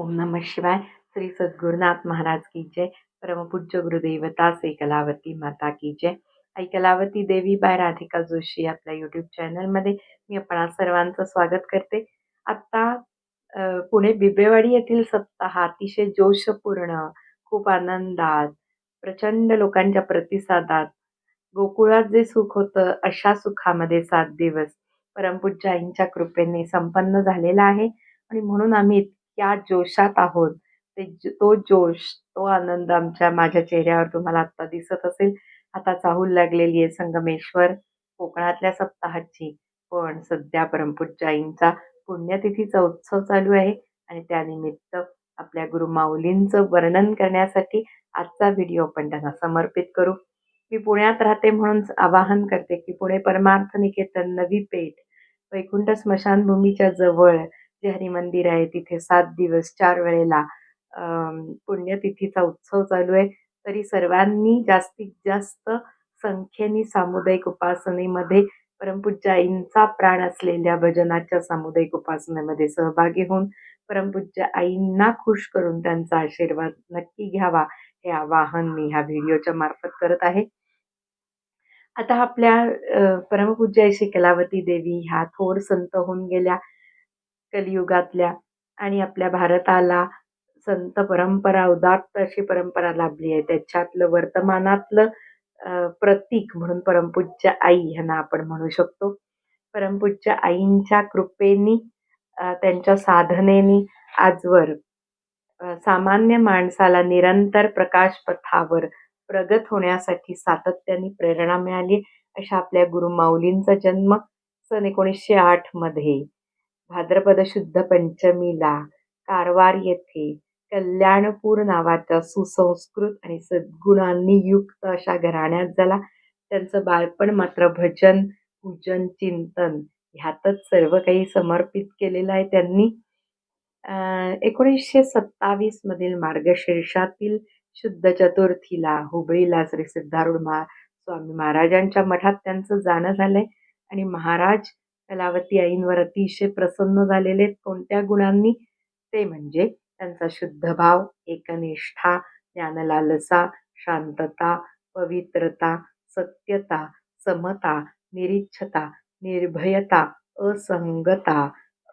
ओम नमः शिवाय. श्री सद्गुरुनाथ महाराज की जय. परमपूज्य गुरुदेवता श्री कलावती माता की जय. आई कलावती देवी बाय राधिका जोशी आपल्या यूट्यूब चॅनलमध्ये मी आपणा सर्वांचं स्वागत करते. आत्ता पुणे बिबेवाडी येथील सप्ताह अतिशय जोशपूर्ण खूप आनंदात प्रचंड लोकांच्या प्रतिसादात गोकुळात जे सुख होतं अशा सुखामध्ये सात दिवस परमपूज्य आईंच्या कृपेने संपन्न झालेला आहे. आणि म्हणून आम्ही त्या जोशात आहोत. ते तो जोश तो आनंद आमच्या माझ्या चेहऱ्यावर तुम्हाला आत्ता दिसत असेल. आता चाहूल लागलेली आहे संगमेश्वर कोकणातल्या सप्ताहाची. पण सध्या परमपूज्य आईंचा पुण्यतिथीचा उत्सव चालू आहे आणि त्यानिमित्त आपल्या गुरुमाऊलींचं वर्णन करण्यासाठी आजचा व्हिडिओ आपण त्यांना समर्पित करू. मी पुण्यात राहते म्हणून आवाहन करते की पुणे परमार्थ निकेतन नवी पेठ वैकुंठ स्मशानभूमीच्या जवळ जे हरिमंदिर आहे तिथे सात दिवस चार वेळेला पुण्यतिथीचा उत्सव चालू आहे. तरी सर्वांनी जास्तीत जास्त संख्येने सामुदायिक उपासनेमध्ये परमपूज्य आईंचा प्राण असलेल्या भजनाच्या सामुदायिक उपासनेमध्ये सहभागी होऊन परमपूज्य आईंना खुश करून त्यांचा आशीर्वाद नक्की घ्यावा हे आवाहन मी ह्या व्हिडिओच्या मार्फत करत आहे. आता आपल्या अ, परमपूज्य कलावती देवी ह्या थोर संत होऊन गेल्या. कलियुगातल्या आणि आपल्या भारताला संत परंपरा उदात्त अशी परंपरा लाभली आहे. त्याच्यातलं वर्तमानातलं प्रतीक म्हणून परमपूज्य आई ह्यांना आपण म्हणू शकतो. परमपूज्य आईंच्या कृपेनी त्यांच्या साधनेनी आजवर सामान्य माणसाला निरंतर प्रकाश पथावर प्रगत होण्यासाठी सातत्याने प्रेरणा मिळाली अशा आपल्या गुरुमाऊलींचा जन्म सन एकोणीसशे आठमध्ये भाद्रपद शुद्ध पंचमीला कारवार येथे कल्याणपूर नावाच्या सुसंस्कृत आणि सद्गुणांनी युक्त अशा घराण्यात झाला. त्यांचं बालपण मात्र भजन पूजन चिंतन ह्यातच सर्व काही समर्पित केलेलं आहे त्यांनी. एकोणीसशे सत्तावीसमधील मार्गशीर्षातील शुद्ध चतुर्थीला हुबळीला श्री सिद्धारूढ मा स्वामी महाराजांच्या मठात त्यांचं जाणं झालंय. आणि महाराज कलावती आईंवर अतिशय प्रसन्न झालेले आहेत. कोणत्या गुणांनी? ते म्हणजे त्यांचा शुद्ध भाव एकनिष्ठा ज्ञानलालसा शांतता पवित्रता सत्यता समता निरीच्छता निर्भयता असंगता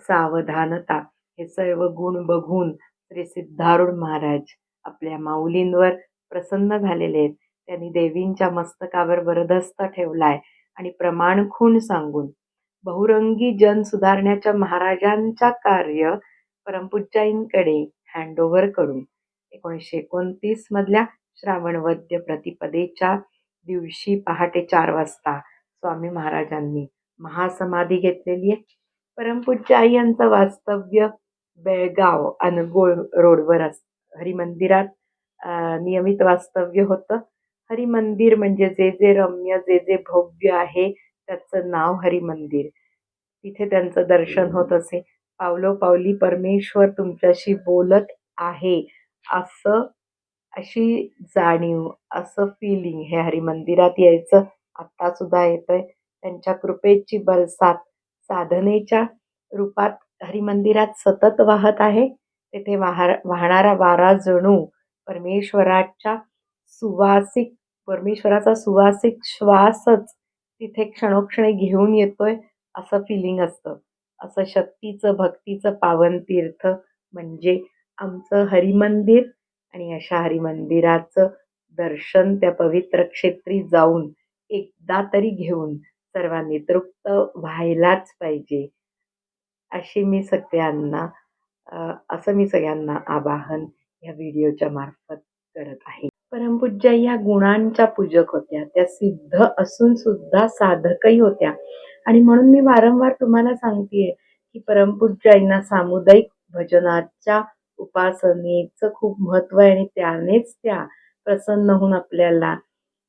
सावधानता. हे सर्व गुण बघून श्री सिद्धारूढ महाराज आपल्या माऊलींवर प्रसन्न झालेले आहेत. त्यांनी देवींच्या मस्तकावर वरदस्त ठेवलाय आणि प्रमाण खूण सांगून बहुरंगी जन सुधारण्याच्या महाराजांच्या कार्य परमपूज्याईंकडे हँडओव्हर करून एकोणीसशे एकोणतीस मधल्या श्रावणवद्य प्रतिपदेच्या दिवशी पहाटे चार वाजता स्वामी महाराजांनी महासमाधी घेतलेली आहे. परमपूज्याई यांचं वास्तव्य बेळगाव अनगोळ रोडवर अस हरिमंदिरात नियमित वास्तव्य होतं. हरिमंदिर म्हणजे जे जे रम्य जे जे भव्य आहे त्याचं नाव हरिमंदिर तिथे त्यांचं दर्शन होत असे. पावलोपावली परमेश्वर तुमच्याशी बोलत आहे. असं अशी जाणीव असं फिलिंग हे हरिमंदिरात यायचं आत्ता सुद्धा येतंय. त्यांच्या कृपेची बरसात साधनेच्या रूपात हरिमंदिरात सतत वाहत आहे. तेथे वाहा वाहणारा वारा जणू परमेश्वराच्या सुवासिक परमेश्वराचा सुवासिक श्वासच तिथे क्षणोक्षणी घेऊन येतोय असं फिलिंग असतं. असं शक्तीचं भक्तीचं पावन तीर्थ म्हणजे आमचं हरिमंदिर आणि अशा हरिमंदिराचं दर्शन त्या पवित्र क्षेत्री जाऊन एकदा तरी घेऊन सर्वांनी तृप्त व्हायलाच पाहिजे. अशी मी सगळ्यांना असं मी सगळ्यांना आवाहन या व्हिडिओच्या मार्फत करत आहे. परमपूज्य या गुणांच्या पूजक होत्या. त्या सिद्ध असून सुद्धा साधकही होत्या. आणि म्हणून मी वारंवार तुम्हाला सांगतेय की परमपूज्याईंना सामुदायिक भजनाच्या उपासनेचं खूप महत्त्व आहे आणि त्यानेच त्या प्रसन्न होऊन आपल्याला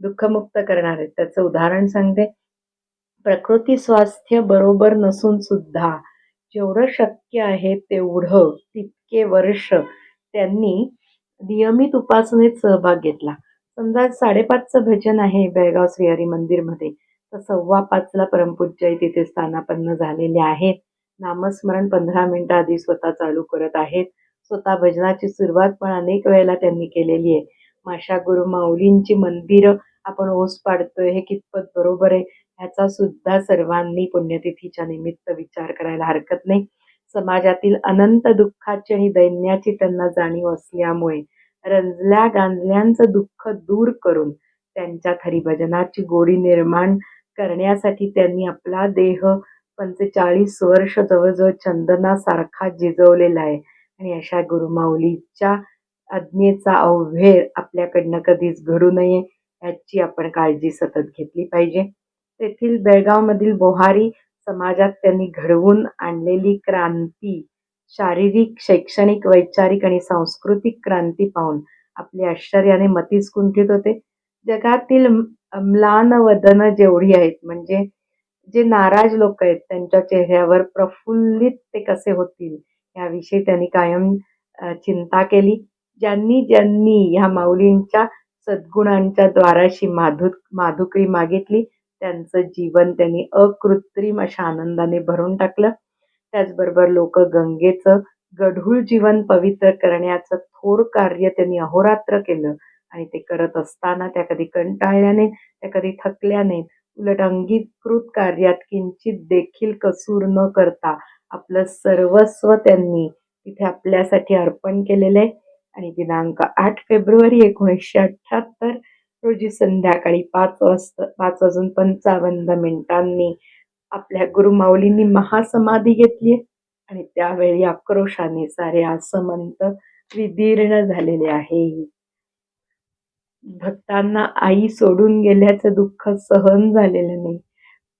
दुःखमुक्त करणार आहेत. त्याचं उदाहरण सांगते. प्रकृती स्वास्थ्य बरोबर नसून सुद्धा जेवढं शक्य आहे तेवढं तितके वर्ष त्यांनी नियमित उपासनेत सहभाग घेतला. समजा साडेपाचचं भजन आहे बेळगाव श्रीहरी मंदिरमध्ये. तर सव्वा पाचला परमपूज्य तिथे स्थानापन्न झालेले आहेत. नामस्मरण पंधरा मिनिटं आधी स्वतः चालू करत आहेत. स्वतः भजनाची सुरुवात पण अनेक वेळेला त्यांनी केलेली आहे. माशा गुरु माऊलींची मंदिरं आपण ओस पाडतोय हे कितपत बरोबर आहे? ह्याचा सुद्धा सर्वांनी पुण्यतिथीच्या निमित्त विचार करायला हरकत नाही. समाजातील अनंत दुःखाची आणि दैन्याची त्यांना जाणीव असल्यामुळे रंजल्या गांजल्यांचं दुःख दूर करून त्यांच्यात हरिभजनाची गोडी निर्माण करण्यासाठी त्यांनी आपला देह पंचेचाळीस वर्ष जवळजवळ चंदनासारखा जिजवलेला आहे. आणि अशा गुरुमाऊलीच्या आज्ञेचा अवघेर आपल्याकडनं कधीच घडू नये याची आपण काळजी सतत घेतली पाहिजे. तेथील बेळगावमधील बोहारी समाजात त्यांनी घडवून आणलेली क्रांती शारीरिक शैक्षणिक वैचारिक आणि सांस्कृतिक क्रांती पाहून आपले आश्चर्याने मतीच कुंठित होते. जगातील म्लान वदन जेवढी आहेत म्हणजे जे नाराज लोक आहेत त्यांच्या चेहऱ्यावर प्रफुल्लित ते कसे होतील याविषयी त्यांनी कायम चिंता केली. ज्यांनी ज्यांनी ह्या माऊलींच्या सद्गुणांच्या द्वाराशी माधु माधुकरी मागितली त्यांचं जीवन त्यांनी अकृत्रिम अशा आनंदाने भरून टाकलं. त्याचबरोबर लोक गंगेचं गढूळ जीवन पवित्र करण्याचं थोर कार्य त्यांनी अहोरात्र केलं. आणि ते करत असताना त्या कधी कंटाळल्याने त्या कधी थकल्याने उलट अंगीकृत कार्यात किंचित देखील कसूर न करता आपलं सर्वस्व त्यांनी तिथे आपल्यासाठी अर्पण केलेलं आहे. आणि दिनांक आठ फेब्रुवारी एकोणीसशे अठ्ठ्याहत्तर रोजी संध्याकाळी पाच वाजता पाच वाजून पंचावन्न मिनिटांनी आपल्या गुरुमाऊलींनी महासमाधी घेतली आणि त्यावेळी आक्रोशाने सारे आसमंत विदीर्ण झालेले आहे. भक्तांना आई सोडून गेल्याचं दुःख सहन झालेलं नाही.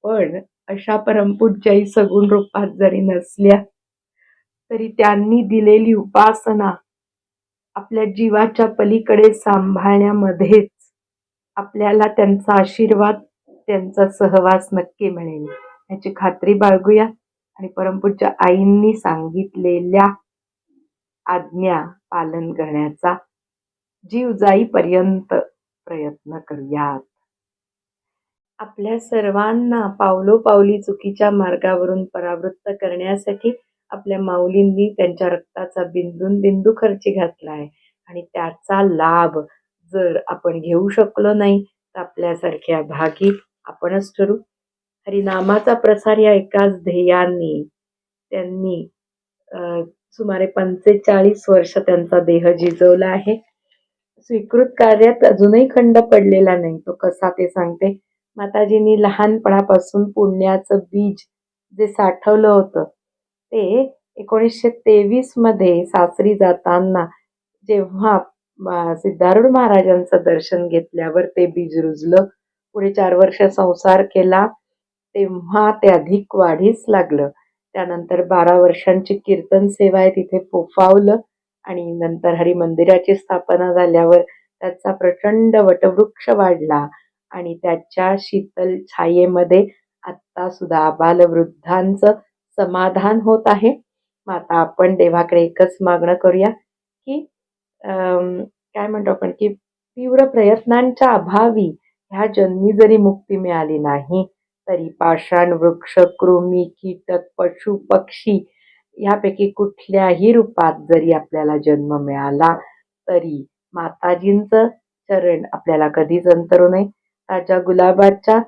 पण अशा परमपूज्याई सगुण रूपात जरी नसल्या तरी त्यांनी दिलेली उपासना आपल्या जीवाच्या पलीकडे सांभाळण्यामध्येच आपल्याला त्यांचा आशीर्वाद त्यांचा सहवास नक्की मिळेल. याची खात्री बाळगूया. आणि परमपूज्य आईंनी सांगितलेल्या आज्ञा पालन करण्याचा जीव जाईपर्यंत प्रयत्न करूयात. आपल्या सर्वांना पावलोपावली चुकीच्या मार्गावरून परावृत्त करण्यासाठी आपल्या माऊलींनी त्यांच्या रक्ताचा बिंदून बिंदू खर्ची घातला आहे आणि त्याचा लाभ जर आपण घेऊ शकलो नाही तर आपल्यासारख्या भागी आपणच ठरू. हरिनामाचा प्रसार या एकाच ध्येयाने त्यांनी सुमारे पंचेचाळीस वर्ष त्यांचा देह झिजवला आहे. स्वीकृत कार्यात अजूनही खंड पडलेला नाही. तो कसा ते सांगते. माताजींनी लहानपणापासून पुण्याचं बीज जे साठवलं होतं ते एकोणीसशे तेवीसमध्ये सासरी जाताना जेव्हा सिद्धारूढ महाराजांचं दर्शन घेतल्यावर ते बीज रुजलं. पुढे चार वर्ष संसार केला तेव्हा ते अधिक वाढीस लागलं. त्यानंतर बारा वर्षांची कीर्तन सेवा आहे तिथे फोफावलं आणि नंतर हरिमंदिराची स्थापना झाल्यावर त्याचा प्रचंड वटवृक्ष वाढला आणि त्याच्या शीतल छायेमध्ये आत्ता सुद्धा बालवृद्धांचं समाधान होत आहे. मग आता आपण देवाकडे एकच मागणं करूया की काय म्हणतो आपण की तीव्र प्रयत्नांच्या अभावी ह्या जन्मी जरी मुक्ती मिळाली नाही तरी पाषाण वृक्ष कृमी कीटक पशु पक्षी ह्यापैकी कुठल्याही रूपात जरी आपल्याला जन्म मिळाला तरी माताजींचं चरण आपल्याला कधीच अंतरू नये ताज्या गुलाबाच्या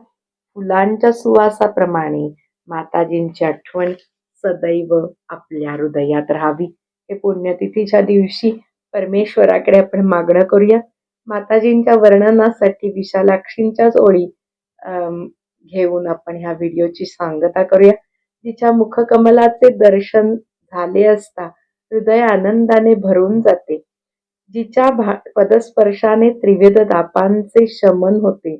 फुलांच्या सुवासाप्रमाणे माताजींची आठवण सदैव आपल्या हृदयात राहावी. हे पुण्यतिथीच्या दिवशी परमेश्वराकडे आपण मागणं करूया. माताजींच्या वर्णनासाठी विशालाक्षींच्याच ओळी घेऊन आपण ह्या व्हिडिओची सांगता करूया. तिच्या मुखकमलाचे दर्शन झाले असता हृदय आनंदाने भरून जाते. जिच्या भा पदस्पर्शाने त्रिवेद दापांचे शमन होते.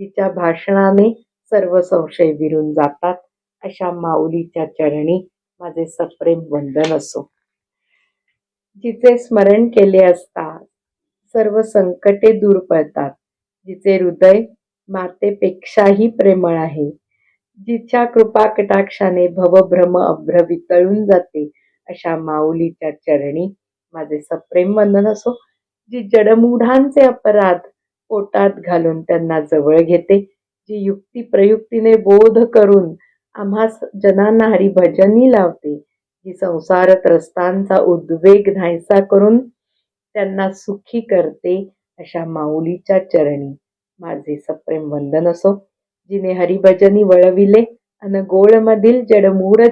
जिच्या भाषणाने सर्व संशय विरून जातात. अशा माऊलीच्या चरणी माझे सप्रेम वंदन असो. जिचे स्मरण केले असता सर्व संकटे दूर पडतात. जिचे हृदय मातेपेक्षाही प्रेमळ आहे. जिच्या कृपा कटाक्षाने भवभ्रम अभ्र वितळून जाते अशा माऊलीच्या चरणी माझे सप्रेम वंदन असो. जी जडमूढांचे अपराध पोटात घालून त्यांना जवळ घेते जी युक्ती प्रयुक्तीने बोध करून आम्हा जनांना हरिभजनी लावते संसार त्रस्तांचा उद्वेग नाहीसा करून त्यांना सुखी करते अशा माऊलीच्या चरणी. माझे सप्रेम वंदन असो. जिने हरिभजनी वळविले अन गोळमधील जडमूळ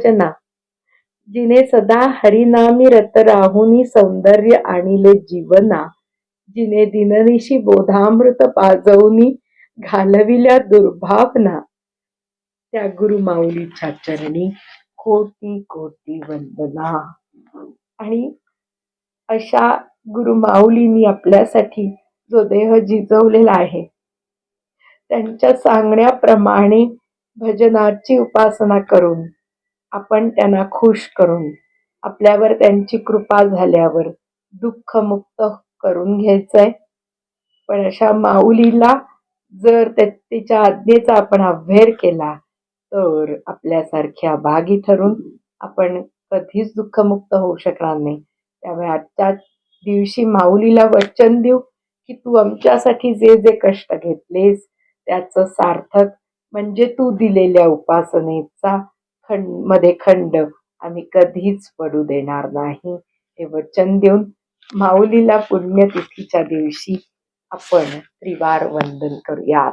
जिने सदा हरिनामी रत राहुनी सौंदर्य आणिले जीवना. जिने दिननिशी बोधामृत पाजवनी घालविल्या दुर्भावना. त्या गुरु माऊलीच्या चरणी कोटी कोटी वंदना. आणि अशा गुरु माऊलींनी आपल्यासाठी जो देह जिजवलेला आहे त्यांच्या सांगण्याप्रमाणे भजनाची उपासना करून आपण त्यांना खुश करून आपल्यावर त्यांची कृपा झाल्यावर दुःखमुक्त करून घ्यायचंय. पण अशा माऊलीला जर त्या तिच्या आज्ञेचा आपण अभ्यर केला तर आपल्यासारख्या भागी ठरून आपण कधीच दुःखमुक्त होऊ शकणार नाही. त्यामुळे आजच्या दिवशी माऊलीला वचन देऊ की तू आमच्यासाठी जे जे कष्ट घेतलेस त्याचं सार्थक म्हणजे तू दिलेल्या उपासनेचा खंडमध्ये खंड आम्ही कधीच पडू देणार नाही. हे वचन देऊन माऊलीला पुण्यतिथीच्या दिवशी आपण त्रिवार वंदन करूयात.